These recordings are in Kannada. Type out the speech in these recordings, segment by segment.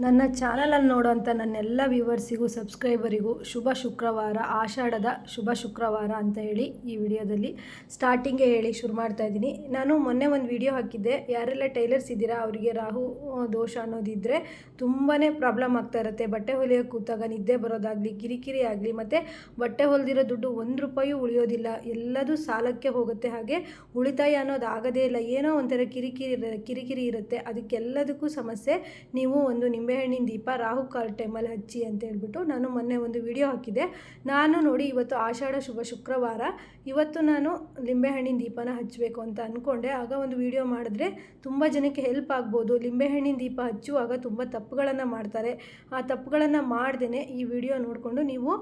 ನನ್ನ ಚಾನಲನ್ನು ನೋಡುವಂಥ ನನ್ನೆಲ್ಲ ವ್ಯೂವರ್ಸಿಗೂ, ಸಬ್ಸ್ಕ್ರೈಬರಿಗೂ ಶುಭ ಶುಕ್ರವಾರ, ಆಷಾಢದ ಶುಭ ಶುಕ್ರವಾರ ಅಂತ ಹೇಳಿ ಈ ವಿಡಿಯೋದಲ್ಲಿ ಸ್ಟಾರ್ಟಿಂಗೇ ಹೇಳಿ ಶುರು ಮಾಡ್ತಾ ಇದ್ದೀನಿ. ನಾನು ಮೊನ್ನೆ ಒಂದು ವಿಡಿಯೋ ಹಾಕಿದ್ದೆ. ಯಾರೆಲ್ಲ ಟೈಲರ್ಸ್ ಇದ್ದೀರಾ? ಅವರಿಗೆ ರಾಹು ದೋಷ ಅನ್ನೋದಿದ್ದರೆ ತುಂಬಾ ಪ್ರಾಬ್ಲಮ್ ಆಗ್ತಾ ಇರುತ್ತೆ. ಬಟ್ಟೆ ಹೊಲಿಯೋಕೆ ಕೂತಾಗ ನಿದ್ದೆ ಬರೋದಾಗಲಿ, ಕಿರಿಕಿರಿ ಆಗಲಿ, ಮತ್ತು ಬಟ್ಟೆ ಹೊಲಿದಿರೋ ದುಡ್ಡು ಒಂದು ರೂಪಾಯಿಯೂ ಉಳಿಯೋದಿಲ್ಲ. ಎಲ್ಲದೂ ಸಾಲಕ್ಕೆ ಹೋಗುತ್ತೆ. ಹಾಗೆ ಉಳಿತಾಯ ಅನ್ನೋದು ಆಗೋದೇ ಇಲ್ಲ. ಏನೋ ಒಂಥರ ಕಿರಿಕಿರಿ ಕಿರಿಕಿರಿ ಇರುತ್ತೆ. ಅದಕ್ಕೆಲ್ಲದಕ್ಕೂ ಸಮಸ್ಯೆ ನೀವು ಒಂದು ನಿಂಬೆಹಣ್ಣಿನ ದೀಪ, ರಾಹು ಕಾಲ ಟೈಮಲ್ಲಿ ಹಚ್ಚಿ ಅಂತ ಹೇಳ್ಬಿಟ್ಟು ನಾನು ಮೊನ್ನೆ ಒಂದು ವಿಡಿಯೋ ಹಾಕಿದೆ. ನಾನು ನೋಡಿ ಇವತ್ತು ಆಷಾಢ ಶುಭ ಶುಕ್ರವಾರ. ಇವತ್ತು ನಾನು ಲಿಂಬೆಹಣ್ಣಿನ ದೀಪನ ಹಚ್ಚಬೇಕು ಅಂತ ಅಂದ್ಕೊಂಡೆ ಆಗ ಒಂದು ವಿಡಿಯೋ ಮಾಡಿದ್ರೆ ತುಂಬ ಜನಕ್ಕೆ ಹೆಲ್ಪ್ ಆಗ್ಬೋದು. ಲಿಂಬೆಹಣ್ಣಿನ ದೀಪ ಹಚ್ಚುವಾಗ ತುಂಬ ತಪ್ಪುಗಳನ್ನು ಮಾಡ್ತಾರೆ. ಆ ತಪ್ಪುಗಳನ್ನು ಮಾಡ್ದೇ ಈ ವಿಡಿಯೋ ನೋಡಿಕೊಂಡು ನೀವು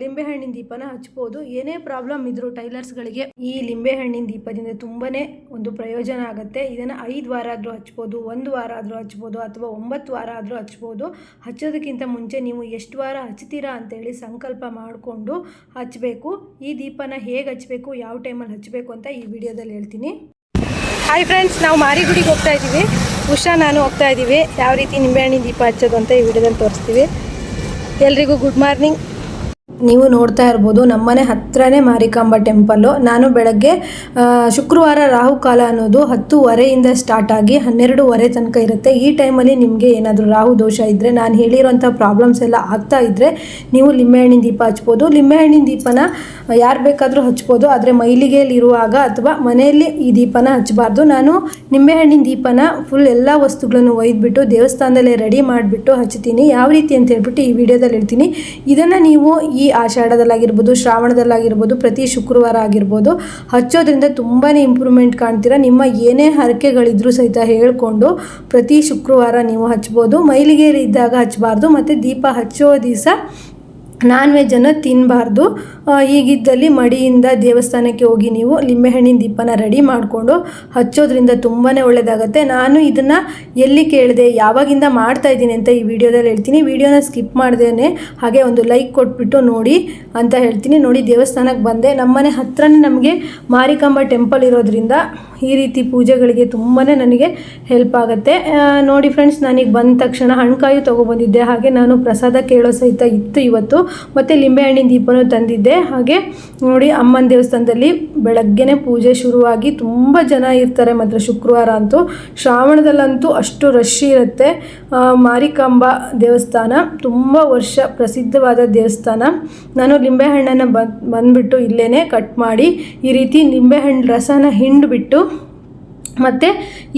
ಲಿಂಬೆಹಣ್ಣಿನ ದೀಪನ ಹಚ್ಬೋದು. ಏನೇ ಪ್ರಾಬ್ಲಮ್ ಇದ್ದರೂ ಟೈಲರ್ಸ್ಗಳಿಗೆ ಈ ಲಿಂಬೆಹಣ್ಣಿನ ದೀಪದಿಂದ ತುಂಬಾ ಒಂದು ಪ್ರಯೋಜನ ಆಗುತ್ತೆ. ಇದನ್ನು ಐದು ವಾರ ಆದರೂ ಹಚ್ಬೋದು, ಒಂದು ವಾರ ಆದರೂ ಹಚ್ಬೋದು, ಅಥವಾ ಒಂಬತ್ತು ವಾರ ಆದರೂ ಹಚ್ಬೋದು. ಹಚ್ಚೋದಕ್ಕಿಂತ ಮುಂಚೆ ನೀವು ಎಷ್ಟು ವಾರ ಹಚ್ತೀರಾ ಅಂತೇಳಿ ಸಂಕಲ್ಪ ಮಾಡಿಕೊಂಡು ಹಚ್ಚಬೇಕು ಈ ದೀಪನ ಹೇಗೆ ಹಚ್ಚಬೇಕು ಯಾವ ಟೈಮಲ್ಲಿ ಹಚ್ಚಬೇಕು ಅಂತ ಈ ವಿಡಿಯೋದಲ್ಲಿ ಹೇಳ್ತೀನಿ. ಹಾಯ್ ಫ್ರೆಂಡ್ಸ್ ನಾವು ಮಾರಿಗುಡಿಗೆ ಹೋಗ್ತಾ ಇದ್ದೀವಿ. ಉಷಾ, ನಾನು ಹೋಗ್ತಾ ಇದ್ದೀವಿ. ಯಾವ ರೀತಿ ನಿಂಬೆಹಣ್ಣಿನ ದೀಪ ಹಚ್ಚೋದು ಅಂತ ಈ ವಿಡಿಯೋದಲ್ಲಿ ತೋರಿಸ್ತೀವಿ. ಎಲ್ರಿಗೂ ಗುಡ್ ಮಾರ್ನಿಂಗ್ ನೀವು ನೋಡ್ತಾ ಇರ್ಬೋದು, ನಮ್ಮನೆ ಹತ್ರನೇ ಮಾರಿಕಾಂಬ ಟೆಂಪಲ್ಲು ನಾನು ಬೆಳಗ್ಗೆ ಶುಕ್ರವಾರ ರಾಹುಕಾಲ ಅನ್ನೋದು ಹತ್ತುವರೆಯಿಂದ ಸ್ಟಾರ್ಟ್ ಆಗಿ ಹನ್ನೆರಡುವರೆ ತನಕ ಇರುತ್ತೆ. ಈ ಟೈಮಲ್ಲಿ ನಿಮಗೆ ಏನಾದರೂ ರಾಹು ದೋಷ ಇದ್ದರೆ ನಾನು ಹೇಳಿರೋಂಥ ಪ್ರಾಬ್ಲಮ್ಸ್ ಎಲ್ಲ ಆಗ್ತಾ ಇದ್ದರೆ ನೀವು ಲಿಂಬೆಹಣ್ಣಿನ ದೀಪ ಹಚ್ಬೋದು. ಲಿಂಬೆಹಣ್ಣಿನ ದೀಪನ ಯಾರು ಬೇಕಾದರೂ ಹಚ್ಬೋದು, ಆದರೆ ಮೈಲಿಗೆಯಲ್ಲಿರುವಾಗ ಅಥವಾ ಮನೆಯಲ್ಲಿ ಈ ದೀಪನ ಹಚ್ಚಬಾರ್ದು ನಾನು ನಿಂಬೆಹಣ್ಣಿನ ದೀಪನ ಫುಲ್ ಎಲ್ಲ ವಸ್ತುಗಳನ್ನು ಒಯ್ದುಬಿಟ್ಟು, ದೇವಸ್ಥಾನದಲ್ಲೇ ರೆಡಿ ಮಾಡಿಬಿಟ್ಟು ಹಚ್ತೀನಿ. ಯಾವ ರೀತಿ ಅಂತ ಹೇಳ್ಬಿಟ್ಟು ಈ ವಿಡಿಯೋದಲ್ಲಿ ಹೇಳ್ತೀನಿ. ಇದನ್ನು ನೀವು ಈ ಆಷಾಢದಲ್ಲಾಗಿರ್ಬೋದು, ಶ್ರಾವಣದಲ್ಲಾಗಿರ್ಬೋದು, ಪ್ರತಿ ಶುಕ್ರವಾರ ಆಗಿರ್ಬೋದು, ಹಚ್ಚೋದ್ರಿಂದ ತುಂಬಾ ಇಂಪ್ರೂವ್ಮೆಂಟ್ ಕಾಣ್ತೀರಾ? ನಿಮ್ಮ ಏನೇ ಹರಕೆಗಳಿದ್ರೂ ಸಹಿತ ಹೇಳ್ಕೊಂಡು ಪ್ರತಿ ಶುಕ್ರವಾರ ನೀವು ಹಚ್ಬೋದು. ಮೈಲಿಗೆ ಇದ್ದಾಗ ಹಚ್ಚಬಾರ್ದು ಮತ್ತು ದೀಪ ಹಚ್ಚೋ ದಿವಸ ನಾನ್ ವೆಜ್ಜನ್ನು ತಿನ್ನಬಾರ್ದು ಈಗಿದ್ದಲ್ಲಿ ಮಡಿಯಿಂದ ದೇವಸ್ಥಾನಕ್ಕೆ ಹೋಗಿ ನೀವು ಲಿಂಬೆಹಣ್ಣಿನ ದೀಪನ ರೆಡಿ ಮಾಡಿಕೊಂಡು ಹಚ್ಚೋದ್ರಿಂದ ತುಂಬಾ ಒಳ್ಳೆಯದಾಗತ್ತೆ ನಾನು ಇದನ್ನು ಎಲ್ಲಿ ಕೇಳಿದೆ, ಯಾವಾಗಿಂದ ಮಾಡ್ತಾ ಇದ್ದೀನಿ ಅಂತ ಈ ವಿಡಿಯೋದಲ್ಲಿ ಹೇಳ್ತೀನಿ. ವಿಡಿಯೋನ ಸ್ಕಿಪ್ ಮಾಡ್ದೇನೆ, ಹಾಗೆ ಒಂದು ಲೈಕ್ ಕೊಟ್ಬಿಟ್ಟು ನೋಡಿ ಅಂತ ಹೇಳ್ತೀನಿ. ನೋಡಿ ದೇವಸ್ಥಾನಕ್ಕೆ ಬಂದೆ. ನಮ್ಮನೆ ಹತ್ರನೇ ನಮಗೆ ಮಾರಿಕಾಂಬ ಟೆಂಪಲ್ ಇರೋದ್ರಿಂದ ಈ ರೀತಿ ಪೂಜೆಗಳಿಗೆ ತುಂಬಾ ನನಗೆ ಹೆಲ್ಪ್ ಆಗುತ್ತೆ. ನೋಡಿ ಫ್ರೆಂಡ್ಸ್ ನಾನೀಗ ಬಂದ ತಕ್ಷಣ ಹಣ್ಕಾಯು ತೊಗೊಬಂದಿದ್ದೆ. ಹಾಗೆ ನಾನು ಪ್ರಸಾದ ಕೇಳೋ ಸಹಿತ ಇತ್ತು ಇವತ್ತು. ಮತ್ತು ಲಿಂಬೆಹಣ್ಣಿನ ದೀಪನೂ ತಂದಿದ್ದೆ. ಹಾಗೆ ನೋಡಿ ಅಮ್ಮನ ದೇವಸ್ಥಾನದಲ್ಲಿ ಬೆಳಗ್ಗೆನೆ ಪೂಜೆ ಶುರುವಾಗಿ ತುಂಬ ಜನ ಇರ್ತಾರೆ ಮಾತ್ರ ಶುಕ್ರವಾರ ಅಂತೂ. ಶ್ರಾವಣದಲ್ಲಂತೂ ಅಷ್ಟು ರಶ್ ಇರುತ್ತೆ. ಮಾರಿಕಾಂಬ ದೇವಸ್ಥಾನ ತುಂಬ ವರ್ಷ ಪ್ರಸಿದ್ಧವಾದ ದೇವಸ್ಥಾನ. ನಾನು ಲಿಂಬೆಹಣ್ಣನ್ನು ಬಂದುಬಿಟ್ಟು ಇಲ್ಲೇ ಕಟ್ ಮಾಡಿ ಈ ರೀತಿ ನಿಂಬೆಹಣ್ಣು ರಸನ ಹಿಂಡ್ಬಿಟ್ಟು ಮತ್ತು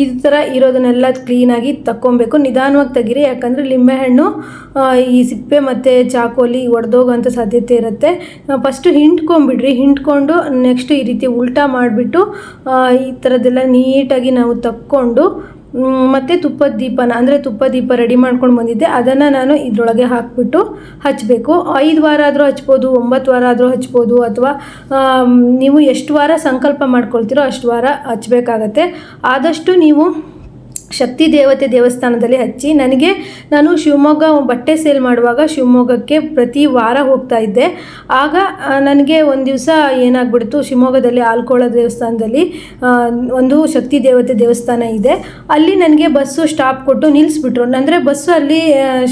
ಈ ಥರ ಇರೋದನ್ನೆಲ್ಲ ಕ್ಲೀನಾಗಿ ತಕ್ಕೊಬೇಕು. ನಿಧಾನವಾಗಿ ತೆಗೀರಿ, ಯಾಕಂದರೆ ಲಿಂಬೆಹಣ್ಣು ಈ ಸಿಪ್ಪೆ ಮತ್ತು ಚಾಕೋಲಿ ಒಡೆದೋಗೋಂಥ ಸಾಧ್ಯತೆ ಇರುತ್ತೆ. ಫಸ್ಟು ಹಿಂಡ್ಕೊಂಬಿಡ್ರಿ ಹಿಂಡ್ಕೊಂಡು ನೆಕ್ಸ್ಟ್ ಈ ರೀತಿ ಉಲ್ಟಾ ಮಾಡಿಬಿಟ್ಟು ಈ ಥರದ್ದೆಲ್ಲ ನೀಟಾಗಿ ನಾವು ತಕ್ಕೊಂಡು ಮತ್ತೆ ತುಪ್ಪದ ದೀಪನ, ಅಂದರೆ ತುಪ್ಪ ದೀಪ ರೆಡಿ ಮಾಡ್ಕೊಂಡು ಬಂದಿದ್ದೆ. ಅದನ್ನು ನಾನು ಇದರೊಳಗೆ ಹಾಕ್ಬಿಟ್ಟು ಹಚ್ಚಬೇಕು ಐದು ವಾರ ಆದರೂ ಹಚ್ಬೋದು, ಒಂಬತ್ತು ವಾರ ಆದರೂ ಹಚ್ಬೋದು, ಅಥವಾ ನೀವು ಎಷ್ಟು ವಾರ ಸಂಕಲ್ಪ ಮಾಡ್ಕೊಳ್ತೀರೋ ಅಷ್ಟು ವಾರ ಹಚ್ಬೇಕಾಗತ್ತೆ. ಆದಷ್ಟು ನೀವು ಶಕ್ತಿ ದೇವತೆ ದೇವಸ್ಥಾನದಲ್ಲಿ ಹಚ್ಚಿ ನನಗೆ ನಾನು ಶಿವಮೊಗ್ಗ ಬಟ್ಟೆ ಸೇಲ್ ಮಾಡುವಾಗ ಶಿವಮೊಗ್ಗಕ್ಕೆ ಪ್ರತಿ ವಾರ ಹೋಗ್ತಾ ಇದ್ದೆ. ಆಗ ನನಗೆ ಒಂದು ದಿವಸ ಏನಾಗ್ಬಿಡ್ತು, ಶಿವಮೊಗ್ಗದಲ್ಲಿ ಆಲ್ಕೋಳ ದೇವಸ್ಥಾನದಲ್ಲಿ ಒಂದು ಶಕ್ತಿ ದೇವತೆ ದೇವಸ್ಥಾನ ಇದೆ. ಅಲ್ಲಿ ನನಗೆ ಬಸ್ಸು ಸ್ಟಾಪ್ ಕೊಟ್ಟು ನಿಲ್ಲಿಸ್ಬಿಟ್ರು ಅಂದರೆ ಬಸ್ಸು ಅಲ್ಲಿ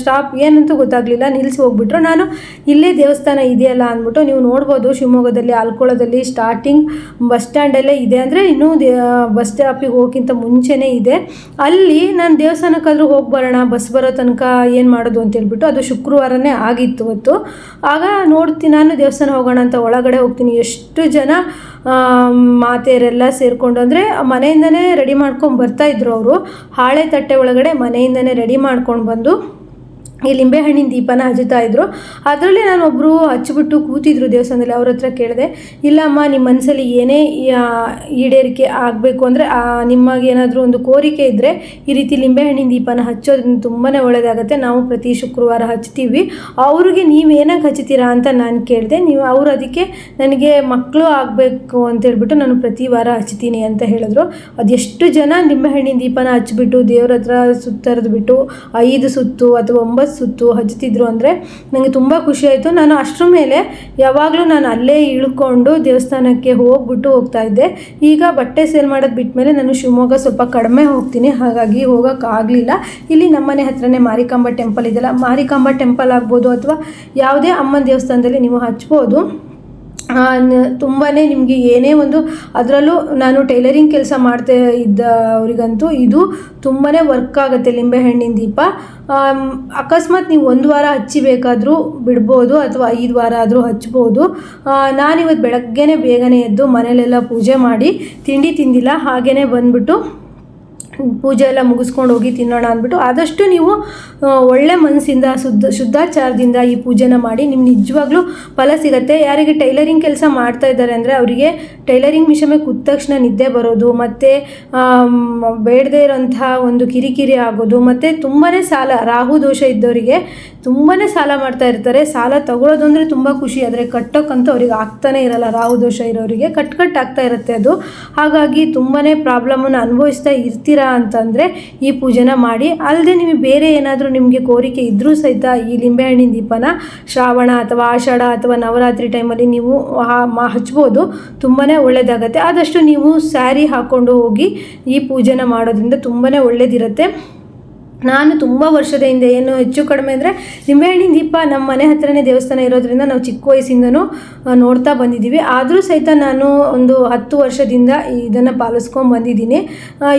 ಸ್ಟಾಪ್ ಏನಂತೂ ಗೊತ್ತಾಗಲಿಲ್ಲ ನಿಲ್ಲಿಸಿ ಹೋಗ್ಬಿಟ್ರು. ನಾನು ಇಲ್ಲೇ ದೇವಸ್ಥಾನ ಇದೆಯಲ್ಲ ಅಂದ್ಬಿಟ್ಟು ನೀವು ನೋಡ್ಬೋದು, ಶಿವಮೊಗ್ಗದಲ್ಲಿ ಆಲ್ಕೋಳದಲ್ಲಿ ಸ್ಟಾರ್ಟಿಂಗ್ ಬಸ್ ಸ್ಟ್ಯಾಂಡಲ್ಲೇ ಇದೆ. ಅಂದರೆ ಇನ್ನೂ ಬಸ್ ಸ್ಟಾಪಿಗೆ ಹೋಗೋಕ್ಕಿಂತ ಮುಂಚೆನೇ ಇದೆ. ಅಲ್ಲಿ ನಾನು ದೇವಸ್ಥಾನಕ್ಕಾದರೂ ಹೋಗಿ ಬರೋಣ ಬಸ್ ಬರೋ ತನಕ ಏನು ಮಾಡೋದು ಅಂತ ಹೇಳ್ಬಿಟ್ಟು ಅದು ಶುಕ್ರವಾರನೇ ಆಗಿತ್ತು ಹೊತ್ತು. ಆಗ ನೋಡ್ತೀನಿ ನಾನು ದೇವಸ್ಥಾನ ಹೋಗೋಣ ಅಂತ ಒಳಗಡೆ ಹೋಗ್ತೀನಿ. ಎಷ್ಟು ಜನ ಮಾತೆಯರೆಲ್ಲ ಸೇರಿಕೊಂಡು ಅಂದರೆ ಮನೆಯಿಂದನೇ ರೆಡಿ ಮಾಡ್ಕೊಂಡು ಬರ್ತಾಯಿದ್ರು ಅವರು. ಹಾಳೆ ತಟ್ಟೆ ಒಳಗಡೆ ಮನೆಯಿಂದನೇ ರೆಡಿ ಮಾಡ್ಕೊಂಡು ಬಂದು ಈ ಲಿಂಬೆಹಣ್ಣಿನ ದೀಪನ ಹಚ್ಚುತ್ತಾ ಇದ್ರು. ಅದರಲ್ಲಿ ನಾನು ಒಬ್ಬರು ಹಚ್ಚಿಬಿಟ್ಟು ಕೂತಿದ್ರು ದೇವಸ್ಥಾನದಲ್ಲಿ, ಅವ್ರ ಹತ್ರ ಕೇಳಿದೆ, ಇಲ್ಲಮ್ಮ ನಿಮ್ಮ ಮನಸ್ಸಲ್ಲಿ ಏನೇ ಈಡೇರಿಕೆ ಆಗಬೇಕು ಅಂದರೆ ನಿಮಗೇನಾದರೂ ಒಂದು ಕೋರಿಕೆ ಇದ್ದರೆ ಈ ರೀತಿ ಲಿಂಬೆಹಣ್ಣಿನ ದೀಪನ ಹಚ್ಚೋದ್ರಿಂದ ತುಂಬಾ ಒಳ್ಳೆಯದಾಗುತ್ತೆ ನಾವು ಪ್ರತಿ ಶುಕ್ರವಾರ ಹಚ್ತೀವಿ. ಅವ್ರಿಗೆ ನೀವು ಏನಕ್ಕೆ ಹಚ್ತೀರಾ ಅಂತ ನಾನು ಕೇಳಿದೆ, ನೀವು ಅವರು ಅದಕ್ಕೆ ನನಗೆ ಮಕ್ಕಳು ಆಗಬೇಕು ಅಂತ ಹೇಳ್ಬಿಟ್ಟು ನಾನು ಪ್ರತಿ ವಾರ ಹಚ್ತೀನಿ ಅಂತ ಹೇಳಿದ್ರು. ಅದೆಷ್ಟು ಜನ ನಿಂಬೆಹಣ್ಣಿನ ದೀಪನ ಹಚ್ಚಿಬಿಟ್ಟು ದೇವ್ರ ಹತ್ರ ಸುತ್ತರಿದ್ಬಿಟ್ಟು ಐದು ಸುತ್ತು ಅಥವಾ ಒಂಬತ್ತು ಸುತ್ತು ಹಚ್ತಿದ್ರು ಅಂದರೆ ನನಗೆ ತುಂಬ ಖುಷಿ ಆಯಿತು. ನಾನು ಅಷ್ಟರ ಮೇಲೆ ಯಾವಾಗಲೂ ನಾನು ಅಲ್ಲೇ ಇಳ್ಕೊಂಡು ದೇವಸ್ಥಾನಕ್ಕೆ ಹೋಗ್ಬಿಟ್ಟು ಹೋಗ್ತಾ ಇದ್ದೆ. ಈಗ ಬಟ್ಟೆ ಸೇಲ್ ಮಾಡೋದು ಬಿಟ್ಮೇಲೆ ನಾನು ಶಿವಮೊಗ್ಗ ಸ್ವಲ್ಪ ಕಡಿಮೆ ಹೋಗ್ತೀನಿ. ಹಾಗಾಗಿ ಹೋಗೋಕ್ಕಾಗಲಿಲ್ಲ ಇಲ್ಲಿ ನಮ್ಮನೆ ಹತ್ರನೇ ಮಾರಿಕಾಂಬ ಟೆಂಪಲ್ ಇದೆಯಲ್ಲ, ಮಾರಿಕಾಂಬ ಟೆಂಪಲ್ ಆಗ್ಬೋದು ಅಥವಾ ಯಾವುದೇ ಅಮ್ಮನ ದೇವಸ್ಥಾನದಲ್ಲಿ ನೀವು ಹಚ್ಬೋದು. ತುಂಬಾ ನಿಮಗೆ ಏನೇ ಒಂದು ಅದರಲ್ಲೂ ನಾನು ಟೈಲರಿಂಗ್ ಕೆಲಸ ಮಾಡ್ತಾ ಇದ್ದ ಅವರಿಗಂತೂ ಇದು ತುಂಬಾ ವರ್ಕ್ ಆಗುತ್ತೆ ಲಿಂಬೆಹಣ್ಣಿನ ದೀಪ. ಅಕಸ್ಮಾತ್ ನೀವು ಒಂದು ವಾರ ಹಚ್ಚಿಬೇಕಾದರೂ ಬಿಡ್ಬೋದು ಅಥವಾ ಐದು ವಾರ ಆದರೂ ಹಚ್ಬೋದು. ನಾನು ನಾನಿವತ್ತು ಬೆಳಗ್ಗೆನೇ ಬೇಗನೆ ಎದ್ದು ಮನೇಲೆಲ್ಲ ಪೂಜೆ ಮಾಡಿ ತಿಂಡಿ ತಿಂದಿಲ್ಲ ಹಾಗೇ ಬಂದ್ಬಿಟ್ಟು ಪೂಜೆ ಎಲ್ಲ ಮುಗಿಸ್ಕೊಂಡು ಹೋಗಿ ತಿನ್ನೋಣ ಅಂದ್ಬಿಟ್ಟು ಆದಷ್ಟು ನೀವು ಒಳ್ಳೆ ಮನಸ್ಸಿಂದ, ಶುದ್ಧ, ಶುದ್ಧಾಚಾರದಿಂದ ಈ ಪೂಜೆನ ಮಾಡಿ, ನಿಮ್ಗೆ ನಿಜವಾಗ್ಲೂ ಫಲ ಸಿಗುತ್ತೆ. ಯಾರಿಗೆ ಟೈಲರಿಂಗ್ ಕೆಲಸ ಮಾಡ್ತಾ ಇದ್ದಾರೆ ಅಂದರೆ ಅವರಿಗೆ ಟೈಲರಿಂಗ್ ಮಿಷನ್ ಕೂತ ತಕ್ಷಣ ನಿದ್ದೆ ಬರೋದು, ಮತ್ತು ಬೇಡದೇ ಇರೋಂಥ ಒಂದು ಕಿರಿಕಿರಿ ಆಗೋದು, ಮತ್ತು ತುಂಬಾ ಸಾಲ, ರಾಹು ದೋಷ ಇದ್ದವರಿಗೆ ತುಂಬಾ ಸಾಲ ಮಾಡ್ತಾ ಇರ್ತಾರೆ. ಸಾಲ ತಗೊಳ್ಳೋದು ಅಂದರೆ ತುಂಬ ಖುಷಿ, ಆದರೆ ಕಟ್ಟೋಕ್ಕಂತೂ ಅವ್ರಿಗೆ ಆಗ್ತಾನೆ ಇರಲ್ಲ. ರಾಹು ದೋಷ ಇರೋರಿಗೆ ಕಟ್ ಕಟ್ ಆಗ್ತಾ ಇರುತ್ತೆ ಅದು. ಹಾಗಾಗಿ ತುಂಬಾ ಪ್ರಾಬ್ಲಮನ್ನು ಅನುಭವಿಸ್ತಾ ಇರ್ತೀರಾ ಅಂತಂದರೆ ಈ ಪೂಜೆನ ಮಾಡಿ. ಅಲ್ಲದೆ ನಿಮಗೆ ಬೇರೆ ಏನಾದರೂ ನಿಮಗೆ ಕೋರಿಕೆ ಇದ್ದರೂ ಸಹಿತ ಈ ಲಿಂಬೆಹಣ್ಣಿನ ದೀಪನ ಶ್ರಾವಣ ಅಥವಾ ಆಷಾಢ ಅಥವಾ ನವರಾತ್ರಿ ಟೈಮಲ್ಲಿ ನೀವು ಹಚ್ಬೋದು. ತುಂಬಾ ಒಳ್ಳೆಯದಾಗತ್ತೆ ಆದಷ್ಟು ನೀವು ಸ್ಯಾರಿ ಹಾಕ್ಕೊಂಡು ಹೋಗಿ ಈ ಪೂಜೆನ ಮಾಡೋದ್ರಿಂದ ತುಂಬಾ ಒಳ್ಳೇದಿರುತ್ತೆ. ನಾನು ತುಂಬ ವರ್ಷದ ಹಿಂದೆ ಏನು ಹೆಚ್ಚು ಕಡಿಮೆ ಅಂದರೆ ನಿಂಬೆಹಣ್ಣಿನ ದೀಪ ನಮ್ಮ ಮನೆ ಹತ್ರನೇ ದೇವಸ್ಥಾನ ಇರೋದ್ರಿಂದ ನಾವು ಚಿಕ್ಕ ವಯಸ್ಸಿಂದನೂ ನೋಡ್ತಾ ಬಂದಿದ್ದೀವಿ. ಆದರೂ ಸಹಿತ ನಾನು ಒಂದು ಹತ್ತು ವರ್ಷದಿಂದ ಇದನ್ನು ಪಾಲಿಸ್ಕೊಂಡು ಬಂದಿದ್ದೀನಿ.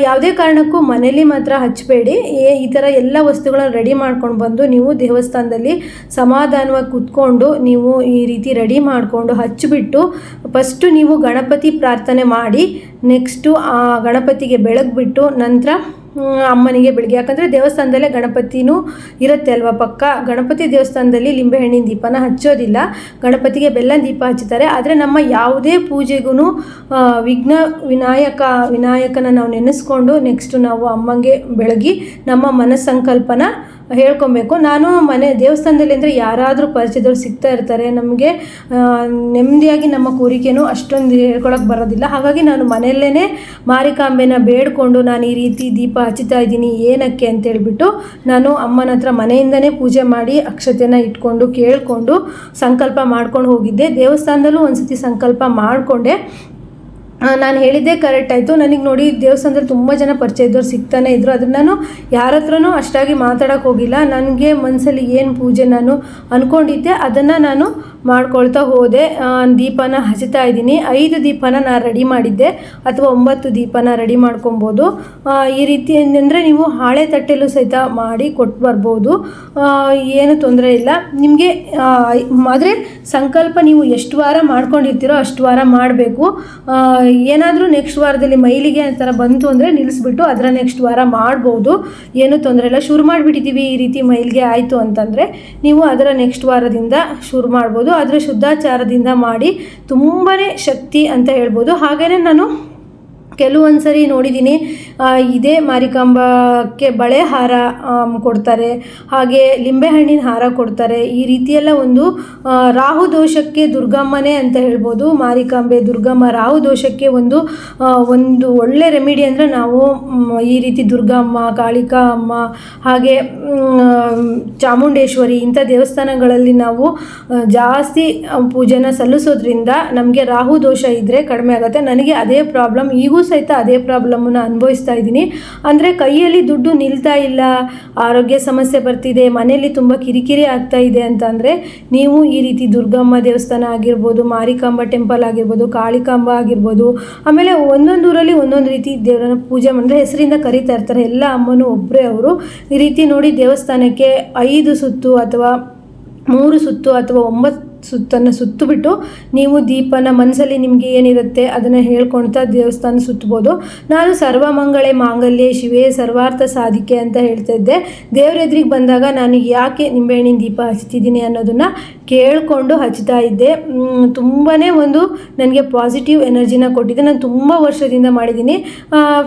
ಯಾವುದೇ ಕಾರಣಕ್ಕೂ ಮನೇಲಿ ಮಾತ್ರ ಹಚ್ಚಬೇಡಿ. ಈ ಥರ ಎಲ್ಲ ವಸ್ತುಗಳನ್ನ ರೆಡಿ ಮಾಡ್ಕೊಂಡು ಬಂದು ನೀವು ದೇವಸ್ಥಾನದಲ್ಲಿ ಸಮಾಧಾನವಾಗಿ ಕೂತ್ಕೊಂಡು ನೀವು ಈ ರೀತಿ ರೆಡಿ ಮಾಡಿಕೊಂಡು ಹಚ್ಚಿಬಿಟ್ಟು ಫಸ್ಟು ನೀವು ಗಣಪತಿ ಪ್ರಾರ್ಥನೆ ಮಾಡಿ, ನೆಕ್ಸ್ಟು ಆ ಗಣಪತಿಗೆ ಬೆಳಗ್ಬಿಟ್ಟು ನಂತರ ಅಮ್ಮನಿಗೆ ಬೆಳಿಗ್ಗೆ ಯಾಕಂದರೆ ದೇವಸ್ಥಾನದಲ್ಲೇ ಗಣಪತಿನೂ ಇರುತ್ತೆ ಅಲ್ವಾ ಪಕ್ಕ? ಗಣಪತಿ ದೇವಸ್ಥಾನದಲ್ಲಿ ಲಿಂಬೆಹಣ್ಣಿನ ದೀಪನ ಹಚ್ಚೋದಿಲ್ಲ. ಗಣಪತಿಗೆ ಬೆಲ್ಲ ದೀಪ ಹಚ್ಚುತ್ತಾರೆ ಆದರೆ ನಮ್ಮ ಯಾವುದೇ ಪೂಜೆಗೂ ವಿಘ್ನ ವಿನಾಯಕ, ವಿನಾಯಕನ ನಾವು ನೆನೆಸ್ಕೊಂಡು ನೆಕ್ಸ್ಟ್ ನಾವು ಅಮ್ಮಂಗೆ ಬೆಳಗಿ ನಮ್ಮ ಮನಸ್ಸಂಕಲ್ಪನ ಹೇಳ್ಕೊಬೇಕು. ನಾನು ಮನೆ, ದೇವಸ್ಥಾನದಲ್ಲಿ ಅಂದರೆ ಯಾರಾದರೂ ಪರಿಚಯದವ್ರು ಸಿಗ್ತಾ ಇರ್ತಾರೆ. ನಮಗೆ ನೆಮ್ಮದಿಯಾಗಿ ನಮ್ಮ ಕೋರಿಕೆನೂ ಅಷ್ಟೊಂದು ಹೇಳ್ಕೊಳಕ್ಕೆ ಬರೋದಿಲ್ಲ. ಹಾಗಾಗಿ ನಾನು ಮನೆಯಲ್ಲೇ ಮಾರಿಕಾಂಬೆನ ಬೇಡ್ಕೊಂಡು ನಾನು ಈ ರೀತಿ ದೀಪ ಹಚ್ಚುತ್ತಾ ಇದ್ದೀನಿ, ಏನಕ್ಕೆ ಅಂತ ಹೇಳ್ಬಿಟ್ಟು ನಾನು ಅಮ್ಮನ ಹತ್ರ ಮನೆಯಿಂದನೇ ಪೂಜೆ ಮಾಡಿ ಅಕ್ಷತೆನ ಇಟ್ಕೊಂಡು ಕೇಳಿಕೊಂಡು ಸಂಕಲ್ಪ ಮಾಡ್ಕೊಂಡು ಹೋಗಿದ್ದೆ. ದೇವಸ್ಥಾನದಲ್ಲೂ ಒಂದ್ಸತಿ ಸಂಕಲ್ಪ ಮಾಡಿಕೊಂಡೆ. ನಾನು ಹೇಳಿದ್ದೇ ಕರೆಕ್ಟ್ ಆಯಿತು. ನನಗೆ ನೋಡಿ ದೇವಸ್ಥಾನದಲ್ಲಿ ತುಂಬ ಜನ ಪರಿಚಯ ಇದ್ದವ್ರು ಸಿಗ್ತಾನೆ ಇದ್ದರು ಅದನ್ನು ನಾನು ಯಾರ ಹತ್ರನೂ ಅಷ್ಟಾಗಿ ಮಾತಾಡೋಕ್ಕೆ ಹೋಗಿಲ್ಲ. ನನಗೆ ಮನಸ್ಸಲ್ಲಿ ಏನು ಪೂಜೆ ನಾನು ಅಂದ್ಕೊಂಡಿದ್ದೆ ಅದನ್ನು ನಾನು ಮಾಡ್ಕೊಳ್ತಾ ಹೋದೆ. ದೀಪನ ಹಚ್ತಾ ಇದ್ದೀನಿ. ಐದು ದೀಪನ ನಾನು ರೆಡಿ ಮಾಡಿದ್ದೆ ಅಥವಾ ಒಂಬತ್ತು ದೀಪನ ರೆಡಿ ಮಾಡ್ಕೊಬೋದು. ಈ ರೀತಿ ಅಂದರೆ ನೀವು ಹಾಳೆ ತಟ್ಟೆಲೂ ಸಹಿತ ಮಾಡಿ ಕೊಟ್ಟು ಬರ್ಬೋದು. ಏನು ತೊಂದರೆ ಇಲ್ಲ. ನಿಮಗೆ ಆದರೆ ಸಂಕಲ್ಪ ನೀವು ಎಷ್ಟು ವಾರ ಮಾಡ್ಕೊಂಡಿರ್ತೀರೋ ಅಷ್ಟು ವಾರ ಮಾಡಬೇಕು. ಏನಾದರೂ ನೆಕ್ಸ್ಟ್ ವಾರದಲ್ಲಿ ಮೈಲಿಗೆ ಆ ಥರ ಬಂತು ಅಂದರೆ ನಿಲ್ಲಿಸ್ಬಿಟ್ಟು ಅದರ ನೆಕ್ಸ್ಟ್ ವಾರ ಮಾಡ್ಬೋದು. ಏನೂ ತೊಂದರೆ ಇಲ್ಲ. ಶುರು ಮಾಡಿಬಿಟ್ಟಿದ್ದೀವಿ ಈ ರೀತಿ ಮೈಲಿಗೆ ಆಯಿತು ಅಂತಂದರೆ ನೀವು ಅದರ ನೆಕ್ಸ್ಟ್ ವಾರದಿಂದ ಶುರು ಮಾಡ್ಬೋದು. ಆದರೆ ಶುದ್ಧಾಚಾರದಿಂದ ಮಾಡಿ ತುಂಬಾ ಶಕ್ತಿ ಅಂತ ಹೇಳ್ಬೋದು. ಹಾಗೆಯೇ ನಾನು ಕೆಲವೊಂದು ಸರಿ ನೋಡಿದ್ದೀನಿ ಇದೇ ಮಾರಿಕಾಂಬಕ್ಕೆ ಬಳೆ ಹಾರ ಕೊಡ್ತಾರೆ. ಹಾಗೆ ಲಿಂಬೆಹಣ್ಣಿನ ಹಾರ ಕೊಡ್ತಾರೆ. ಈ ರೀತಿಯೆಲ್ಲ ಒಂದು ರಾಹು ದೋಷಕ್ಕೆ ದುರ್ಗಮ್ಮನೇ ಅಂತ ಹೇಳ್ಬೋದು. ಮಾರಿಕಾಂಬೆ ದುರ್ಗಮ್ಮ ರಾಹು ದೋಷಕ್ಕೆ ಒಂದು ಒಂದು ಒಳ್ಳೆ ರೆಮಿಡಿ ಅಂದರೆ ನಾವು ಈ ರೀತಿ ದುರ್ಗಮ್ಮ, ಕಾಳಿಕಾ ಅಮ್ಮ, ಹಾಗೆ ಚಾಮುಂಡೇಶ್ವರಿ ಇಂಥ ದೇವಸ್ಥಾನಗಳಲ್ಲಿ ನಾವು ಜಾಸ್ತಿ ಪೂಜೆನ ಸಲ್ಲಿಸೋದ್ರಿಂದ ನಮಗೆ ರಾಹು ದೋಷ ಇದ್ದರೆ ಕಡಿಮೆ ಆಗುತ್ತೆ. ನನಗೆ ಅದೇ ಪ್ರಾಬ್ಲಮ್ ಈಗೂ ಸಹಿತ ಅದೇ ಪ್ರಾಬ್ಲಮ್ಮನ್ನು ಅನುಭವಿಸ್ತಾ ಇದ್ದೀನಿ. ಅಂದರೆ ಕೈಯಲ್ಲಿ ದುಡ್ಡು ನಿಲ್ತಾ ಇಲ್ಲ, ಆರೋಗ್ಯ ಸಮಸ್ಯೆ ಬರ್ತಿದೆ, ಮನೆಯಲ್ಲಿ ತುಂಬ ಕಿರಿಕಿರಿ ಆಗ್ತಾ ಇದೆ ಅಂತಂದರೆ ನೀವು ಈ ರೀತಿ ದುರ್ಗಮ್ಮ ದೇವಸ್ಥಾನ ಆಗಿರ್ಬೋದು, ಮಾರಿಕಾಂಬ ಟೆಂಪಲ್ ಆಗಿರ್ಬೋದು, ಕಾಳಿಕಾಂಬ ಆಗಿರ್ಬೋದು, ಆಮೇಲೆ ಒಂದೊಂದು ಊರಲ್ಲಿ ಒಂದೊಂದು ರೀತಿ ದೇವರನ್ನ ಪೂಜೆ ಮಾಡಿದ್ರೆ ಹೆಸರಿಂದ ಕರೀತಾ ಇರ್ತಾರೆ. ಎಲ್ಲ ಅಮ್ಮನೂ ಒಬ್ಬರೇ ಅವರು. ಈ ರೀತಿ ನೋಡಿ ದೇವಸ್ಥಾನಕ್ಕೆ ಐದು ಸುತ್ತು ಅಥವಾ ಮೂರು ಸುತ್ತು ಅಥವಾ ಒಂಬತ್ತು ಸುತ್ತನ್ನು ಸುತ್ತುಬಿಟ್ಟು ನೀವು ದೀಪನ ಮನಸ್ಸಲ್ಲಿ ನಿಮಗೆ ಏನಿರುತ್ತೆ ಅದನ್ನು ಹೇಳ್ಕೊಳ್ತಾ ದೇವಸ್ಥಾನ ಸುತ್ತಬೋದು. ನಾನು ಸರ್ವಮಂಗಳೆ ಮಾಂಗಲ್ಯ, ಶಿವೆ ಸರ್ವಾರ್ಥ ಸಾಧಿಕೆ ಅಂತ ಹೇಳ್ತಾ ಇದ್ದೆ. ದೇವರೆದ್ರಿಗೆ ಬಂದಾಗ ನಾನು ಯಾಕೆ ನಿಂಬೆಹಣ್ಣಿನ ದೀಪ ಹಚ್ತಿದ್ದೀನಿ ಅನ್ನೋದನ್ನು ಕೇಳಿಕೊಂಡು ಹಚ್ತಾ ಇದ್ದೆ. ತುಂಬಾ ಒಂದು ನನಗೆ ಪಾಸಿಟಿವ್ ಎನರ್ಜಿನ ಕೊಟ್ಟಿದೆ. ನಾನು ತುಂಬ ವರ್ಷದಿಂದ ಮಾಡಿದ್ದೀನಿ.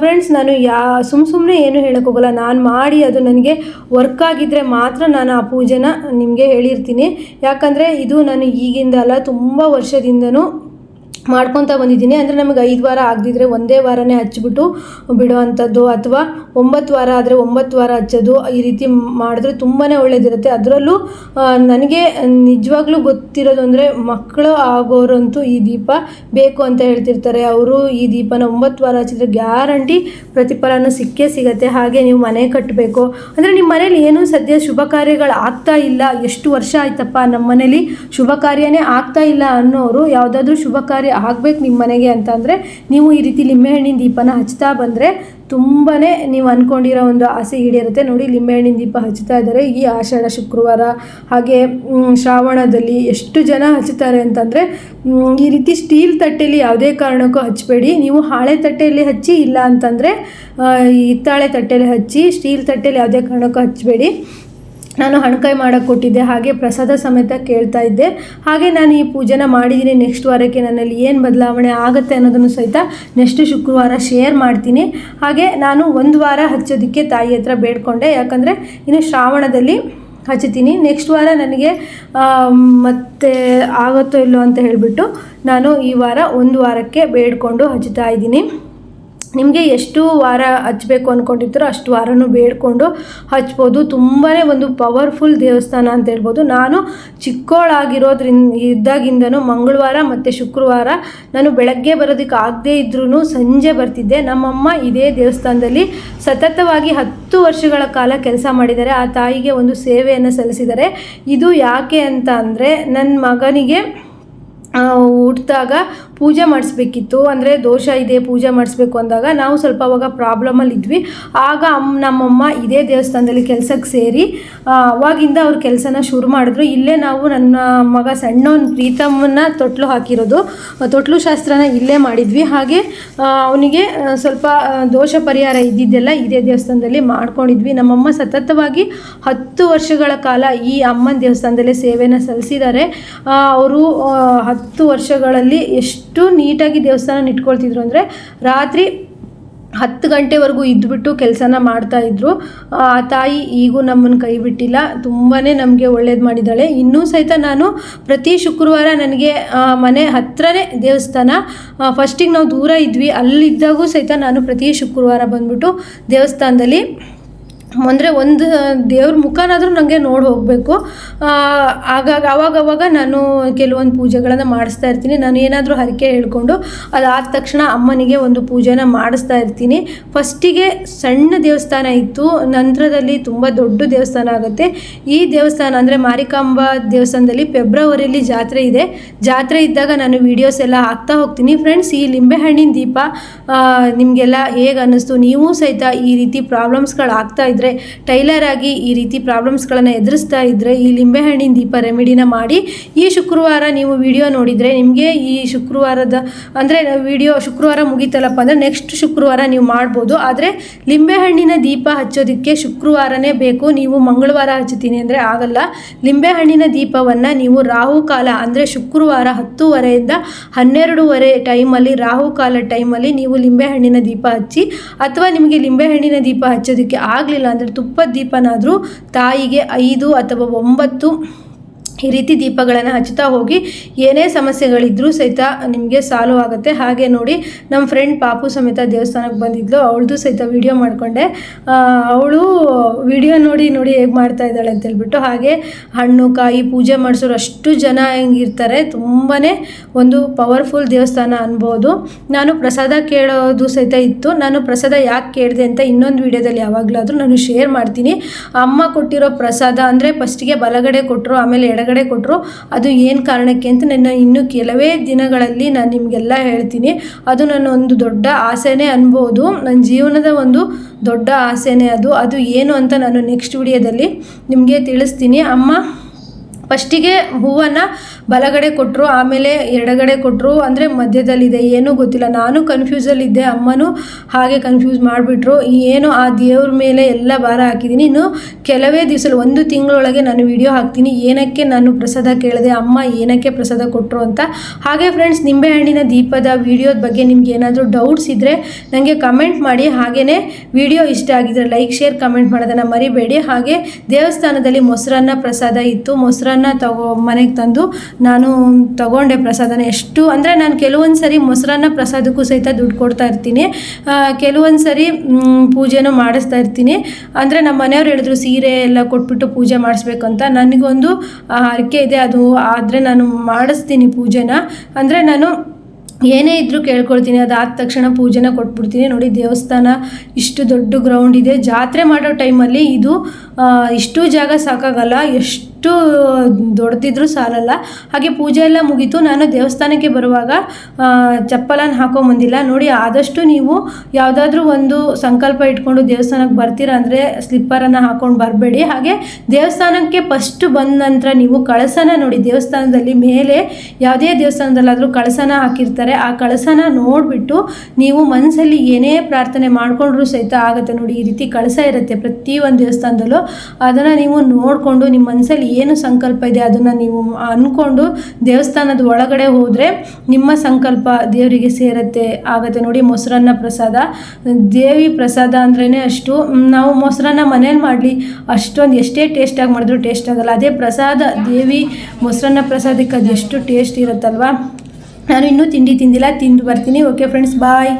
ಫ್ರೆಂಡ್ಸ್ ನಾನು ಯಾ ಸುಮ್ಮ ಸುಮ್ಮನೆ ಏನು ಹೇಳೋಕ್ಕೋಗಲ್ಲ ನಾನು ಮಾಡಿ ಅದು ನನಗೆ ವರ್ಕ್ ಆಗಿದ್ದರೆ ಮಾತ್ರ ನಾನು ಆ ಪೂಜೆನ ನಿಮಗೆ ಹೇಳಿರ್ತೀನಿ. ಯಾಕಂದರೆ ಇದು ನಾನು ಈಗಿಂದ ಅಲ್ಲ, ತುಂಬ ವರ್ಷದಿಂದನೂ ಮಾಡ್ಕೊತಾ ಬಂದಿದ್ದೀನಿ. ಅಂದರೆ ನಮಗೆ ಐದು ವಾರ ಆಗದಿದ್ರೆ ಒಂದೇ ವಾರನೇ ಹಚ್ಬಿಟ್ಟು ಬಿಡುವಂಥದ್ದು ಅಥವಾ ಒಂಬತ್ತು ವಾರ ಆದರೆ ಒಂಬತ್ತು ವಾರ ಹಚ್ಚೋದು ಈ ರೀತಿ ಮಾಡಿದ್ರೆ ತುಂಬಾ ಒಳ್ಳೇದಿರುತ್ತೆ. ಅದರಲ್ಲೂ ನನಗೆ ನಿಜವಾಗ್ಲೂ ಗೊತ್ತಿರೋದು ಅಂದರೆ ಮಕ್ಕಳು ಆಗೋರಂತೂ ಈ ದೀಪ ಬೇಕು ಅಂತ ಹೇಳ್ತಿರ್ತಾರೆ. ಅವರು ಈ ದೀಪನ ಒಂಬತ್ತು ವಾರ ಹಚ್ಚಿದ್ರೆ ಗ್ಯಾರಂಟಿ ಪ್ರತಿಫಲನ ಸಿಕ್ಕೇ ಸಿಗತ್ತೆ. ಹಾಗೆ ನೀವು ಮನೆ ಕಟ್ಟಬೇಕು. ಅಂದರೆ ನಿಮ್ಮ ಮನೇಲಿ ಏನೂ ಸದ್ಯ ಶುಭ ಕಾರ್ಯಗಳು ಆಗ್ತಾ ಇಲ್ಲ. ಎಷ್ಟು ವರ್ಷ ಆಯ್ತಪ್ಪ ನಮ್ಮ ಮನೇಲಿ ಶುಭ ಕಾರ್ಯನೇ ಆಗ್ತಾ ಇಲ್ಲ ಅನ್ನೋರು ಯಾವುದಾದ್ರೂ ಶುಭ ಕಾರ್ಯ ಆಗ್ಬೇಕು ನಿಮ್ಮ ಮನೆಗೆ ಅಂತಂದರೆ ನೀವು ಈ ರೀತಿ ಲಿಂಬೆಹಣ್ಣಿನ ದೀಪನ ಹಚ್ತಾ ಬಂದರೆ ತುಂಬಾ ನೀವು ಅಂದ್ಕೊಂಡಿರೋ ಒಂದು ಆಸೆ ಈಡೇರುತ್ತೆ. ನೋಡಿ, ಲಿಂಬೆಹಣ್ಣಿನ ದೀಪ ಹಚ್ತಾ ಇದ್ದಾರೆ. ಈ ಆಷಾಢ, ಶುಕ್ರವಾರ ಹಾಗೆ ಶ್ರಾವಣದಲ್ಲಿ ಎಷ್ಟು ಜನ ಹಚ್ಚುತ್ತಾರೆ ಅಂತಂದರೆ ಈ ರೀತಿ ಸ್ಟೀಲ್ ತಟ್ಟೆಯಲ್ಲಿ ಯಾವುದೇ ಕಾರಣಕ್ಕೂ ಹಚ್ಚಬೇಡಿ ನೀವು ಹಾಳೆ ತಟ್ಟೆಯಲ್ಲಿ ಹಚ್ಚಿ ಇಲ್ಲ ಅಂತಂದರೆ ಹಿತ್ತಾಳೆ ತಟ್ಟೆಯಲ್ಲಿ ಹಚ್ಚಿ, ಸ್ಟೀಲ್ ತಟ್ಟೆಯಲ್ಲಿ ಯಾವುದೇ ಕಾರಣಕ್ಕೂ ಹಚ್ಚಬೇಡಿ ನಾನು ಹಣ್ಕಾಯಿ ಮಾಡೋಕ್ಕೆ ಕೊಟ್ಟಿದ್ದೆ, ಹಾಗೆ ಪ್ರಸಾದ ಸಮೇತ ಕೇಳ್ತಾ ಇದ್ದೆ. ಹಾಗೆ ನಾನು ಈ ಪೂಜೆನ ಮಾಡಿದ್ದೀನಿ ನೆಕ್ಸ್ಟ್ ವಾರಕ್ಕೆ ನನ್ನಲ್ಲಿ ಏನು ಬದಲಾವಣೆ ಆಗುತ್ತೆ ಅನ್ನೋದನ್ನು ಸಹಿತ ನೆಕ್ಸ್ಟ್ ಶುಕ್ರವಾರ ಶೇರ್ ಮಾಡ್ತೀನಿ. ಹಾಗೆ ನಾನು ಒಂದು ವಾರ ಹಚ್ಚೋದಕ್ಕೆ ತಾಯಿ ಹತ್ರ ಬೇಡ್ಕೊಂಡೆ, ಯಾಕಂದರೆ ಇನ್ನು ಶ್ರಾವಣದಲ್ಲಿ ಹಚ್ಚುತ್ತೀನಿ. ನೆಕ್ಸ್ಟ್ ವಾರ ನನಗೆ ಮತ್ತೆ ಆಗುತ್ತೋ ಇಲ್ಲೋ ಅಂತ ಹೇಳಿಬಿಟ್ಟು ನಾನು ಈ ವಾರ ಒಂದು ವಾರಕ್ಕೆ ಬೇಡ್ಕೊಂಡು ಹಚ್ಚುತ್ತಾ ಇದ್ದೀನಿ. ನಿಮಗೆ ಎಷ್ಟು ವಾರ ಹಚ್ಚಬೇಕು ಅಂದ್ಕೊಂಡಿರ್ತೀರೋ ಅಷ್ಟು ವಾರನೂ ಬೇಡ್ಕೊಂಡು ಹಚ್ಬೋದು. ತುಂಬಾ ಒಂದು ಪವರ್ಫುಲ್ ದೇವಸ್ಥಾನ ಅಂತ ಹೇಳ್ಬೋದು. ನಾನು ಚಿಕ್ಕೋಳಾಗಿರೋದ್ರಿಂದ ಇದ್ದಾಗಿಂದನೂ ಮಂಗಳವಾರ ಮತ್ತು ಶುಕ್ರವಾರ ನಾನು ಬೆಳಗ್ಗೆ ಬರೋದಕ್ಕೆ ಆಗದೇ ಇದ್ರೂ ಸಂಜೆ ಬರ್ತಿದ್ದೆ. ನಮ್ಮಮ್ಮ ಇದೇ ದೇವಸ್ಥಾನದಲ್ಲಿ ಸತತವಾಗಿ ಹತ್ತು ವರ್ಷಗಳ ಕಾಲ ಕೆಲಸ ಮಾಡಿದ್ದಾರೆ. ಆ ತಾಯಿಗೆ ಒಂದು ಸೇವೆಯನ್ನು ಸಲ್ಲಿಸಿದ್ದಾರೆ. ಇದು ಯಾಕೆ ಅಂತ ಅಂದರೆ ನನ್ನ ಮಗನಿಗೆ ಹುಟ್ಟಿದಾಗ ಪೂಜೆ ಮಾಡಿಸ್ಬೇಕಿತ್ತು. ಅಂದರೆ ದೋಷ ಇದೆ, ಪೂಜೆ ಮಾಡಿಸ್ಬೇಕು ಅಂದಾಗ ನಾವು ಸ್ವಲ್ಪ ಅವಾಗ ಪ್ರಾಬ್ಲಮಲ್ಲಿ ಇದ್ವಿ. ಆಗ ಅಮ್ಮ ನಮ್ಮಮ್ಮ ಇದೇ ದೇವಸ್ಥಾನದಲ್ಲಿ ಕೆಲಸಕ್ಕೆ ಸೇರಿ ಅವಾಗಿಂದ ಅವ್ರ ಕೆಲಸನ ಶುರು ಮಾಡಿದ್ರು. ಇಲ್ಲೇ ನಾವು ನನ್ನ ಮಗ ಸಣ್ಣವನ್ ಪ್ರೀತಮನ್ನ ತೊಟ್ಲು ಹಾಕಿರೋದು. ತೊಟ್ಲು ಶಾಸ್ತ್ರನ ಇಲ್ಲೇ ಮಾಡಿದ್ವಿ. ಹಾಗೆ ಅವನಿಗೆ ಸ್ವಲ್ಪ ದೋಷ ಪರಿಹಾರ ಇದ್ದಿದ್ದೆಲ್ಲ ಇದೇ ದೇವಸ್ಥಾನದಲ್ಲಿ ಮಾಡ್ಕೊಂಡಿದ್ವಿ. ನಮ್ಮಮ್ಮ ಸತತವಾಗಿ ಹತ್ತು ವರ್ಷಗಳ ಕಾಲ ಈ ಅಮ್ಮನ ದೇವಸ್ಥಾನದಲ್ಲೇ ಸೇವೆನ ಸಲ್ಲಿಸಿದ್ದಾರೆ. ಅವರು ಹತ್ತು ವರ್ಷಗಳಲ್ಲಿ ಎಷ್ಟು ನೀಟಾಗಿ ದೇವಸ್ಥಾನ ಇಟ್ಕೊಳ್ತಿದ್ರು ಅಂದರೆ ರಾತ್ರಿ ಹತ್ತು ಗಂಟೆವರೆಗೂ ಇದ್ದುಬಿಟ್ಟು ಕೆಲಸನ ಮಾಡ್ತಾಯಿದ್ರು ಆ ತಾಯಿ ಈಗೂ ನಮ್ಮನ್ನು ಕೈ ಬಿಟ್ಟಿಲ್ಲ. ತುಂಬಾ ನಮಗೆ ಒಳ್ಳೇದು ಮಾಡಿದ್ದಾಳೆ. ಇನ್ನೂ ಸಹಿತ ನಾನು ಪ್ರತಿ ಶುಕ್ರವಾರ ನನಗೆ ಮನೆ ಹತ್ತಿರನೇ ದೇವಸ್ಥಾನ ಫಸ್ಟಿಗೆ ನಾವು ದೂರ ಇದ್ವಿ. ಅಲ್ಲಿದ್ದಾಗೂ ಸಹಿತ ನಾನು ಪ್ರತಿ ಶುಕ್ರವಾರ ಬಂದ್ಬಿಟ್ಟು ದೇವಸ್ಥಾನದಲ್ಲಿ ಅಂದರೆ ಒಂದು ದೇವ್ರ ಮುಖನಾದರೂ ನನಗೆ ನೋಡಿ ಹೋಗಬೇಕು. ಆಗಾಗ ಅವಾಗ ನಾನು ಕೆಲವೊಂದು ಪೂಜೆಗಳನ್ನು ಮಾಡಿಸ್ತಾ ಇರ್ತೀನಿ. ನಾನು ಏನಾದರೂ ಹರಕೆ ಹೇಳ್ಕೊಂಡು ಅದಾದ ತಕ್ಷಣ ಅಮ್ಮನಿಗೆ ಒಂದು ಪೂಜೆನ ಮಾಡಿಸ್ತಾ ಇರ್ತೀನಿ. ಫಸ್ಟಿಗೆ ಸಣ್ಣ ದೇವಸ್ಥಾನ ಇತ್ತು. ನಂತರದಲ್ಲಿ ತುಂಬ ದೊಡ್ಡ ದೇವಸ್ಥಾನ ಆಗುತ್ತೆ. ಈ ದೇವಸ್ಥಾನ ಅಂದರೆ ಮಾರಿಕಾಂಬ ದೇವಸ್ಥಾನದಲ್ಲಿ ಫೆಬ್ರವರಿಯಲ್ಲಿ ಜಾತ್ರೆ ಇದೆ. ಜಾತ್ರೆ ಇದ್ದಾಗ ನಾನು ವೀಡಿಯೋಸ್ ಎಲ್ಲ ಹಾಕ್ತಾ ಹೋಗ್ತೀನಿ. ಫ್ರೆಂಡ್ಸ್ ಈ ಲಿಂಬೆಹಣ್ಣಿನ ದೀಪ ನಿಮಗೆಲ್ಲ ಹೇಗೆ ಅನ್ನಿಸ್ತು? ನೀವು ಸಹಿತ ಈ ರೀತಿ ಪ್ರಾಬ್ಲಮ್ಸ್ಗಳು ಆಗ್ತಾ ಟೈಲರ್ ಆಗಿ ಈ ರೀತಿ ಪ್ರಾಬ್ಲಮ್ಸ್ಗಳನ್ನು ಎದುರಿಸ್ತಾ ಇದ್ದರೆ ಈ ಲಿಂಬೆಹಣ್ಣಿನ ದೀಪ ರೆಮಿಡಿನ ಮಾಡಿ ಈ ಶುಕ್ರವಾರ ನೀವು ವಿಡಿಯೋ ನೋಡಿದರೆ ನಿಮಗೆ ಈ ಶುಕ್ರವಾರದ, ಅಂದರೆ ವಿಡಿಯೋ ಶುಕ್ರವಾರ ಮುಗೀತಲ್ಲಪ್ಪ ಅಂದರೆ ನೆಕ್ಸ್ಟ್ ಶುಕ್ರವಾರ ನೀವು ಮಾಡ್ಬೋದು. ಆದರೆ ಲಿಂಬೆಹಣ್ಣಿನ ದೀಪ ಹಚ್ಚೋದಕ್ಕೆ ಶುಕ್ರವಾರನೇ ಬೇಕು. ನೀವು ಮಂಗಳವಾರ ಹಚ್ಚುತ್ತೀನಿ ಅಂದರೆ ಆಗಲ್ಲ. ಲಿಂಬೆಹಣ್ಣಿನ ದೀಪವನ್ನು ನೀವು ರಾಹುಕಾಲ ಅಂದರೆ ಶುಕ್ರವಾರ ಹತ್ತುವರೆಯಿಂದ ಹನ್ನೆರಡೂವರೆ ಟೈಮಲ್ಲಿ ರಾಹುಕಾಲ ಟೈಮಲ್ಲಿ ನೀವು ಲಿಂಬೆಹಣ್ಣಿನ ದೀಪ ಹಚ್ಚಿ, ಅಥವಾ ನಿಮಗೆ ಲಿಂಬೆಹಣ್ಣಿನ ದೀಪ ಹಚ್ಚೋದಕ್ಕೆ ಆಗಲಿಲ್ಲ ಅಂದರೆ ತುಪ್ಪದ ದೀಪನಾದರೂ ತಾಯಿಗೆ ಐದು ಅಥವಾ ಒಂಬತ್ತು ಈ ರೀತಿ ದೀಪಗಳನ್ನು ಹಚ್ಚುತ್ತಾ ಹೋಗಿ ಏನೇ ಸಮಸ್ಯೆಗಳಿದ್ರೂ ಸಹಿತ ನಿಮಗೆ ಸಾಲ್ವ್ ಆಗುತ್ತೆ. ಹಾಗೆ ನೋಡಿ ನಮ್ಮ ಫ್ರೆಂಡ್ ಪಾಪು ಸಮೇತ ದೇವಸ್ಥಾನಕ್ಕೆ ಬಂದಿದ್ಲು, ಅವಳದು ಸಹಿತ ವಿಡಿಯೋ ಮಾಡಿಕೊಂಡೆ. ಅವಳು ವಿಡಿಯೋ ನೋಡಿ ನೋಡಿ ಹೇಗೆ ಮಾಡ್ತಾ ಇದ್ದಾಳೆ ಅಂತ ಹೇಳ್ಬಿಟ್ಟು ಹಾಗೆ ಹಣ್ಣು, ಕಾಯಿ ಪೂಜೆ ಮಾಡಿಸೋರು ಅಷ್ಟು ಜನ ಹೆಂಗಿರ್ತಾರೆ. ತುಂಬಾ ಒಂದು ಪವರ್ಫುಲ್ ದೇವಸ್ಥಾನ ಅನ್ಬೋದು. ನಾನು ಪ್ರಸಾದ ಕೇಳೋದು ಸಹಿತ ಇತ್ತು. ನಾನು ಪ್ರಸಾದ ಯಾಕೆ ಕೇಳಿದೆ ಅಂತ ಇನ್ನೊಂದು ವಿಡಿಯೋದಲ್ಲಿ ಯಾವಾಗಲಾದರೂ ನಾನು ಶೇರ್ ಮಾಡ್ತೀನಿ. ಅಮ್ಮ ಕೊಟ್ಟಿರೋ ಪ್ರಸಾದ ಅಂದರೆ ಫಸ್ಟಿಗೆ ಬಲಗಡೆ ಕೊಟ್ಟರು ಆಮೇಲೆ ಎಡಗಡೆ ಕೊಟ್ಟರು ಅದು ಏನು ಕಾರಣಕ್ಕೆ ಅಂತ ನನ್ನ ಇನ್ನೂ ಕೆಲವೇ ದಿನಗಳಲ್ಲಿ ನಾನು ನಿಮಗೆಲ್ಲ ಹೇಳ್ತೀನಿ. ಅದು ನನ್ನ ಒಂದು ದೊಡ್ಡ ಆಸೆನೇ ಅನ್ಬೋದು. ನನ್ನ ಜೀವನದ ಒಂದು ದೊಡ್ಡ ಆಸೆನೇ ಅದು. ಅದು ಏನು ಅಂತ ನಾನು ನೆಕ್ಸ್ಟ್ ವಿಡಿಯೋದಲ್ಲಿ ನಿಮಗೆ ತಿಳಿಸ್ತೀನಿ. ಅಮ್ಮ ಫಸ್ಟಿಗೆ ಹೂವನ್ನು ಬಲಗಡೆ ಕೊಟ್ಟರು ಆಮೇಲೆ ಎಡಗಡೆ ಕೊಟ್ಟರು ಅಂದರೆ ಮಧ್ಯದಲ್ಲಿದೆ, ಏನೂ ಗೊತ್ತಿಲ್ಲ. ನಾನು ಕನ್ಫ್ಯೂಸಲ್ಲಿದ್ದೆ ಅಮ್ಮನೂ ಹಾಗೆ ಕನ್ಫ್ಯೂಸ್ ಮಾಡಿಬಿಟ್ರು. ಏನು ಆ ದೇವ್ರ ಮೇಲೆ ಎಲ್ಲ ಭಾರ ಹಾಕಿದ್ದೀನಿ ಇನ್ನು ಕೆಲವೇ ದಿವಸಲ್ಲಿ ಒಂದು ತಿಂಗಳೊಳಗೆ ನಾನು ವಿಡಿಯೋ ಹಾಕ್ತೀನಿ. ಏನಕ್ಕೆ ನಾನು ಪ್ರಸಾದ ಕೇಳಿದೆ, ಅಮ್ಮ ಏನಕ್ಕೆ ಪ್ರಸಾದ ಕೊಟ್ಟರು ಅಂತ. ಹಾಗೆ ಫ್ರೆಂಡ್ಸ್ ನಿಂಬೆಹಣ್ಣಿನ ದೀಪದ ವಿಡಿಯೋದ ಬಗ್ಗೆ ನಿಮ್ಗೆ ಏನಾದರೂ ಡೌಟ್ಸ್ ಇದ್ದರೆ ನನಗೆ ಕಮೆಂಟ್ ಮಾಡಿ. ಹಾಗೆಯೇ ವಿಡಿಯೋ ಇಷ್ಟ ಆಗಿದ್ರೆ ಲೈಕ್ ಶೇರ್ ಕಮೆಂಟ್ ಮಾಡೋದನ್ನು ಮರಿಬೇಡಿ. ಹಾಗೆ ದೇವಸ್ಥಾನದಲ್ಲಿ ಮೊಸರನ್ನ ಪ್ರಸಾದ ಇತ್ತು. ಮೊಸರನ್ನ ಮೊಸರನ್ನ ತಗೋ ಮನೆಗೆ ತಂದು ನಾನು ತಗೊಂಡೆ ಪ್ರಸಾದನ. ಎಷ್ಟು ಅಂದರೆ ನಾನು ಕೆಲವೊಂದು ಸರಿ ಮೊಸರನ್ನ ಪ್ರಸಾದಕ್ಕೂ ಸಹಿತ ದುಡ್ಡು ಕೊಡ್ತಾ ಇರ್ತೀನಿ. ಕೆಲವೊಂದು ಸರಿ ಪೂಜೆನೂ ಮಾಡಿಸ್ತಾ ಇರ್ತೀನಿ. ಅಂದರೆ ನಮ್ಮ ಮನೆಯವ್ರು ಹೇಳಿದ್ರು, ಸೀರೆ ಎಲ್ಲ ಕೊಟ್ಬಿಟ್ಟು ಪೂಜೆ ಮಾಡಿಸ್ಬೇಕಂತ. ನನಗೊಂದು ಹರಕೆ ಇದೆ, ಅದು ಆದರೆ ನಾನು ಮಾಡಿಸ್ತೀನಿ ಪೂಜೆನ. ಅಂದರೆ ನಾನು ಏನೇ ಇದ್ದರೂ ಕೇಳ್ಕೊಳ್ತೀನಿ ಅದಾದ ತಕ್ಷಣ ಪೂಜೆನ ಕೊಟ್ಬಿಡ್ತೀನಿ. ನೋಡಿ, ದೇವಸ್ಥಾನ ಇಷ್ಟು ದೊಡ್ಡ ಗ್ರೌಂಡ್ ಇದೆ. ಜಾತ್ರೆ ಮಾಡೋ ಟೈಮಲ್ಲಿ ಇದು ಇಷ್ಟು ಜಾಗ ಸಾಕಾಗಲ್ಲ. ಎಷ್ಟು ದೊಡ್ಡದಿದ್ರೂ ಸಾಲಲ್ಲ. ಹಾಗೆ ಪೂಜೆ ಎಲ್ಲ ಮುಗೀತು. ನಾನು ದೇವಸ್ಥಾನಕ್ಕೆ ಬರುವಾಗ ಚಪ್ಪಲನ್ನು ಹಾಕೋ ಬಂದಿಲ್ಲ ನೋಡಿ, ಆದಷ್ಟು ನೀವು ಯಾವುದಾದ್ರೂ ಒಂದು ಸಂಕಲ್ಪ ಇಟ್ಕೊಂಡು ದೇವಸ್ಥಾನಕ್ಕೆ ಬರ್ತೀರಾ ಅಂದರೆ ಸ್ಲಿಪ್ಪರನ್ನು ಹಾಕೊಂಡು ಬರಬೇಡಿ. ಹಾಗೆ ದೇವಸ್ಥಾನಕ್ಕೆ ಫಸ್ಟ್ ಬಂದ ನಂತರ ನೀವು ಕಳಸನ ನೋಡಿ, ದೇವಸ್ಥಾನದಲ್ಲಿ ಮೇಲೆ ಯಾವುದೇ ದೇವಸ್ಥಾನದಲ್ಲಾದರೂ ಕಳಸನ ಹಾಕಿರ್ತಾರೆ. ಆ ಕಳಸನ ನೋಡಿಬಿಟ್ಟು ನೀವು ಮನಸ್ಸಲ್ಲಿ ಏನೇ ಪ್ರಾರ್ಥನೆ ಮಾಡಿಕೊಂಡ್ರೂ ಸಹಿತ ಆಗುತ್ತೆ ನೋಡಿ, ಈ ರೀತಿ ಕಳಸ ಇರುತ್ತೆ ಪ್ರತಿ ಒಂದು ದೇವಸ್ಥಾನದಲ್ಲೂ. ಅದನ್ನು ನೀವು ನೋಡಿಕೊಂಡು ನಿಮ್ಮ ಮನಸ್ಸಲ್ಲಿ ಏನು ಸಂಕಲ್ಪ ಇದೆ ಅದನ್ನು ನೀವು ಅಂದ್ಕೊಂಡು ದೇವಸ್ಥಾನದ ಒಳಗಡೆ ಹೋದರೆ ನಿಮ್ಮ ಸಂಕಲ್ಪ ದೇವರಿಗೆ ಸೇರುತ್ತೆ. ಆಗುತ್ತೆ ನೋಡಿ ಮೊಸರನ್ನ ಪ್ರಸಾದ. ದೇವಿ ಪ್ರಸಾದ ಅಂದ್ರೇ ಅಷ್ಟು ನಾವು ಮೊಸರನ್ನ ಮನೇಲಿ ಮಾಡಲಿ. ಅಷ್ಟೊಂದು ಎಷ್ಟೇ ಟೇಸ್ಟಾಗಿ ಮಾಡಿದ್ರು ಟೇಸ್ಟ್ ಆಗಲ್ಲ. ಅದೇ ಪ್ರಸಾದ, ದೇವಿ ಮೊಸರನ್ನ ಪ್ರಸಾದಕ್ಕೆ ಅದೆಷ್ಟು ಟೇಸ್ಟ್ ಇರುತ್ತಲ್ವಾ? ನಾನು ಇನ್ನೂ ತಿಂಡಿ ತಿಂದಿಲ್ಲ, ತಿಂದು ಬರ್ತೀನಿ. Okay friends bye